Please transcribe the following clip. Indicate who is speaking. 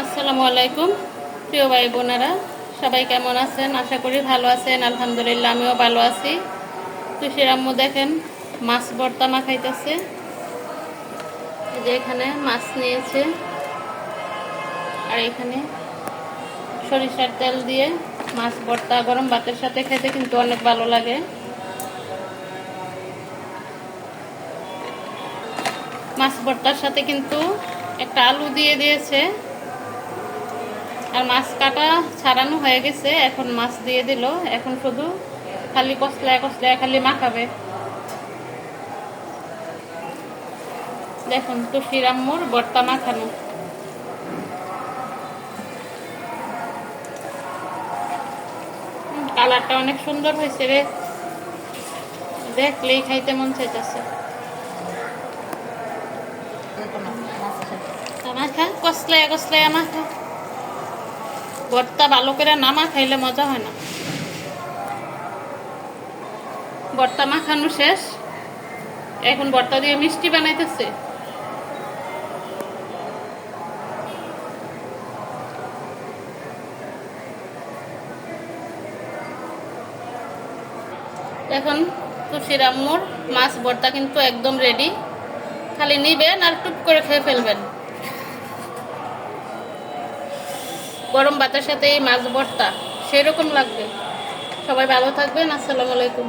Speaker 1: আসসালামু আলাইকুম। প্রিয় ভাই বোনেরা, সবাই কেমন আছেন? আশা করি ভালো আছেন, আলহামদুলিল্লাহ আমিও ভালো আছি। তুষির আম্মু দেখেন, মাছ ভর্তা মাখাইতেছে। যে এখানে মাছ নিয়েছে। আর এখানে সরিষার তেল দিয়ে মাছ ভর্তা গরম ভাতের সাথে খেতে কিন্তু অনেক ভালো লাগে। মাছ ভর্তার সাথে কিন্তু একটা আলু দিয়ে দিয়েছে। আর মাছ কাটা ছাড়ানো হয়ে গেছে এখন মাছ দিয়ে দিল। এখন শুধু খালি কসলায় কসলায় খালি মাখাবে। দেখুন তুষির আম্মুর ভর্তা মাখানো। কালারটা অনেক সুন্দর হয়েছে রে। দেখলেই খাইতে মন চাইতেছে। মাখা কসলায় কসলায় মাখা। ভর্তা ভালো করে নামা খাইলে মজা হয় না। ভর্তা মাখানো শেষ। এখন ভর্তা দিয়ে মিষ্টি বানাইতেছে। এখন আম্মুর মাছ ভর্তা কিন্তু একদম রেডি খালি নিবেন আর টুপ করে খেয়ে ফেলবেন। গরম ভাতের সাথে এই মাছ ভর্তা সেরকম লাগবে। সবাই ভালো থাকবেন আসসালামু আলাইকুম।